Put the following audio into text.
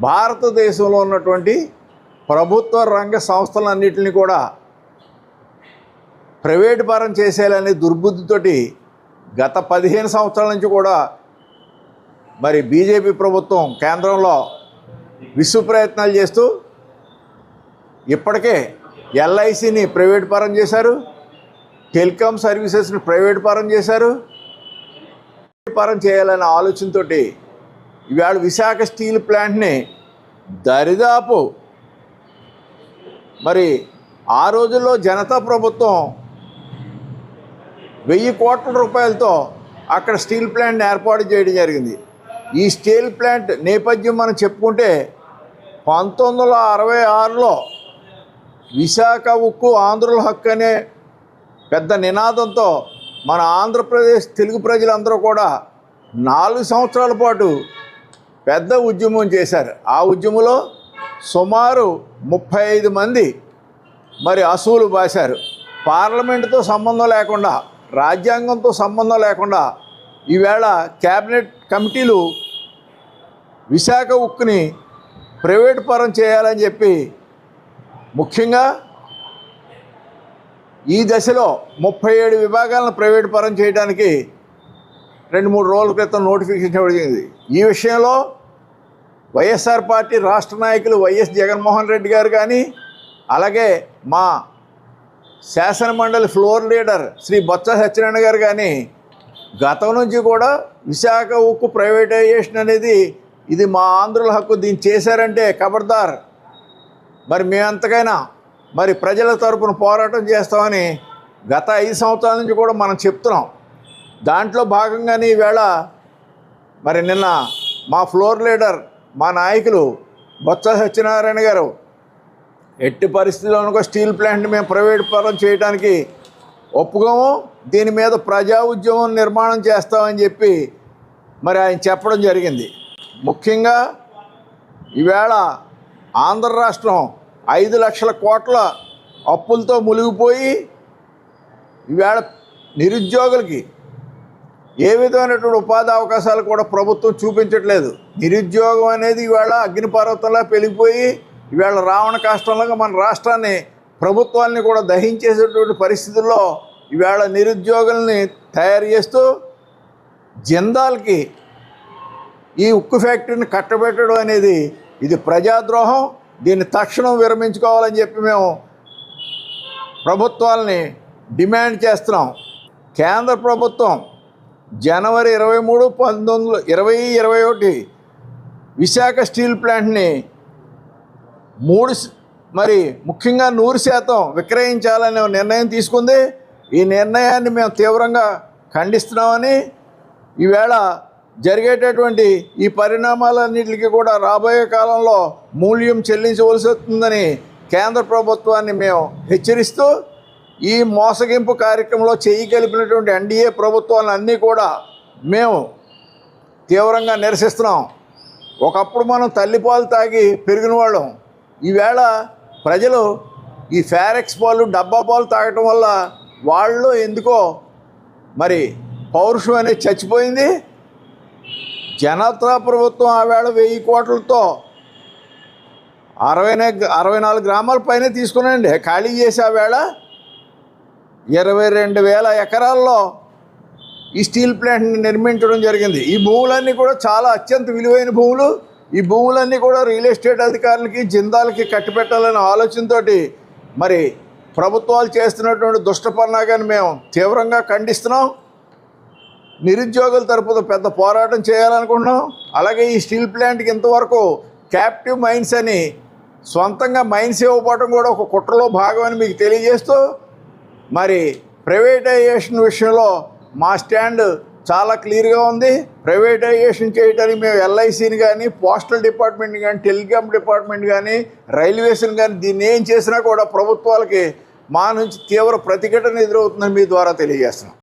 భారతదేశంలో ఉన్నటువంటి ప్రభుత్వ రంగ సంస్థలన్నింటినీ కూడా ప్రైవేటు పరం చేసేయాలనే దుర్బుద్ధితోటి గత పదిహేను సంవత్సరాల నుంచి కూడా మరి బీజేపీ ప్రభుత్వం కేంద్రంలో విశ్వ ప్రయత్నాలు చేస్తూ ఇప్పటికే ఎల్ఐసిని ప్రైవేట్ పరం చేశారు టెలికాం సర్వీసెస్ని ప్రైవేట్ పరం చేశారు. పరం చేయాలనే ఆలోచనతోటి ఇవాళ విశాఖ స్టీల్ ప్లాంట్ని దరిదాపు మరి ఆ రోజుల్లో జనతా ప్రభుత్వం వెయ్యి కోట్ల రూపాయలతో అక్కడ స్టీల్ ప్లాంట్ ఏర్పాటు చేయడం జరిగింది. ఈ స్టీల్ ప్లాంట్ నేపథ్యం మనం చెప్పుకుంటే పంతొమ్మిది వందల అరవై ఆరులో విశాఖ ఉక్కు ఆంధ్రుల హక్కు అనే పెద్ద నినాదంతో మన ఆంధ్రప్రదేశ్ తెలుగు ప్రజలందరూ కూడా నాలుగు సంవత్సరాల పాటు పెద్ద ఉద్యమం చేశారు. ఆ ఉద్యమంలో సుమారు ముప్పై ఐదు మంది మరి అసూలు బాశారు. పార్లమెంటుతో సంబంధం లేకుండా రాజ్యాంగంతో సంబంధం లేకుండా ఈవేళ క్యాబినెట్ కమిటీలు విశాఖ ఉక్కుని ప్రైవేట్ పరం చేయాలని చెప్పి ముఖ్యంగా ఈ దశలో ముప్పై ఏడు విభాగాలను ప్రైవేట్ పరం చేయడానికి రెండు మూడు రోజుల క్రితం నోటిఫికేషన్ ఇవ్వడం జరిగింది. ఈ విషయంలో వైఎస్ఆర్ పార్టీ రాష్ట్ర నాయకులు వైఎస్ జగన్మోహన్ రెడ్డి గారు కానీ అలాగే మా శాసనమండలి ఫ్లోర్ లీడర్ శ్రీ బొత్స సత్యనారాయణ గారు కానీ గతం నుంచి కూడా విశాఖ ఉక్కు ప్రైవేటైజేషన్ అనేది ఇది మా ఆంధ్రుల హక్కు దీన్ని చేశారంటే ఖబర్దార్ మరి మేమంతకైనా మరి ప్రజల తరపున పోరాటం చేస్తామని గత ఐదు సంవత్సరాల నుంచి కూడా మనం చెప్తున్నాం. దాంట్లో భాగంగానే ఈవేళ మరి నిన్న మా ఫ్లోర్ లీడర్ మా నాయకులు బొత్స సత్యనారాయణ గారు ఎట్టి పరిస్థితుల్లోనూ స్టీల్ ప్లాంట్ని మేము ప్రైవేట్ పరం చేయడానికి ఒప్పుకోము. దీని మీద ప్రజా ఉద్యమం నిర్మాణం చేస్తామని చెప్పి మరి ఆయన చెప్పడం జరిగింది. ముఖ్యంగా ఈవేళ ఆంధ్ర రాష్ట్రం ఐదు లక్షల కోట్ల అప్పులతో మునిగిపోయి ఈవేళ నిరుద్యోగులకి ఏ విధమైనటువంటి ఉపాధి అవకాశాలు కూడా ప్రభుత్వం చూపించట్లేదు. నిరుద్యోగం అనేది ఇవాళ అగ్నిపర్వతంలా పెరిగిపోయి ఇవాళ రావణ కష్టంలో మన రాష్ట్రాన్ని ప్రభుత్వాన్ని కూడా దహించేసేటువంటి పరిస్థితుల్లో ఇవాళ నిరుద్యోగుల్ని తయారు చేస్తూ జిందాల్కి ఈ ఉక్కు ఫ్యాక్టరీని కట్టబెట్టడం అనేది ఇది ప్రజాద్రోహం. దీన్ని తక్షణం విరమించుకోవాలని చెప్పి మేము ప్రభుత్వాలని డిమాండ్ చేస్తున్నాం. కేంద్ర ప్రభుత్వం జనవరి ఇరవై మూడు పంతొమ్మిది ఇరవై ఇరవై ఒకటి విశాఖ స్టీల్ ప్లాంట్ని మూడు మరి ముఖ్యంగా నూరు శాతం విక్రయించాలనే నిర్ణయం తీసుకుంది. ఈ నిర్ణయాన్ని మేము తీవ్రంగా ఖండిస్తున్నామని ఈవేళ జరిగేటటువంటి ఈ పరిణామాలన్నింటికి కూడా రాబోయే కాలంలో మూల్యం చెల్లించవలసి వస్తుందని కేంద్ర ప్రభుత్వాన్ని మేము హెచ్చరిస్తూ ఈ మోసగింపు కార్యక్రమంలో చేయి కలిపినటువంటి ఎన్డీఏ ప్రభుత్వాలను అన్నీ కూడా మేము తీవ్రంగా నిరసిస్తున్నాం. ఒకప్పుడు మనం తల్లిపాలు తాగి పెరిగిన వాళ్ళం. ఈవేళ ప్రజలు ఈ ఫారెక్స్ పాలు డబ్బా పాలు తాగటం వల్ల వాళ్ళు ఎందుకో మరి పౌరుషం అనేది చచ్చిపోయింది. జనతా ప్రభుత్వం ఆవేళ వెయ్యి కోట్లతో అరవై అరవై నాలుగు గ్రామాల పైన తీసుకున్నాండి ఖాళీ చేసి ఆవేళ ఇరవై రెండు వేల ఎకరాల్లో ఈ స్టీల్ ప్లాంట్ని నిర్మించడం జరిగింది. ఈ భూములన్నీ కూడా చాలా అత్యంత విలువైన భూములు. ఈ భూములన్నీ కూడా రియల్ ఎస్టేట్ అధికారులకి జిందాలకి కట్టిపెట్టాలనే ఆలోచనతోటి మరి ప్రభుత్వాలు చేస్తున్నటువంటి దుష్టపన్నాగాన్ని మేము తీవ్రంగా ఖండిస్తున్నాం. నిరుద్యోగుల తరపున పెద్ద పోరాటం చేయాలనుకుంటున్నాం. అలాగే ఈ స్టీల్ ప్లాంట్కి ఇంతవరకు క్యాప్టివ్ మైన్స్ అని సొంతంగా మైన్స్ ఇవ్వకపోవడం కూడా ఒక కుట్రలో భాగమని మీకు తెలియజేస్తూ మరి ప్రైవేటైజేషన్ విషయంలో మా స్టాండ్ చాలా క్లియర్గా ఉంది. ప్రైవేటైజేషన్ చేయడానికి మేము ఎల్ఐసిని కానీ పోస్టల్ డిపార్ట్మెంట్ కానీ టెలికామ్ డిపార్ట్మెంట్ కానీ రైల్వేస్ని కానీ దీన్ని ఏం చేసినా కూడా ప్రభుత్వాలకి మా నుంచి తీవ్ర ప్రతిఘటన ఎదురవుతుందని మీ ద్వారా తెలియజేస్తున్నాం.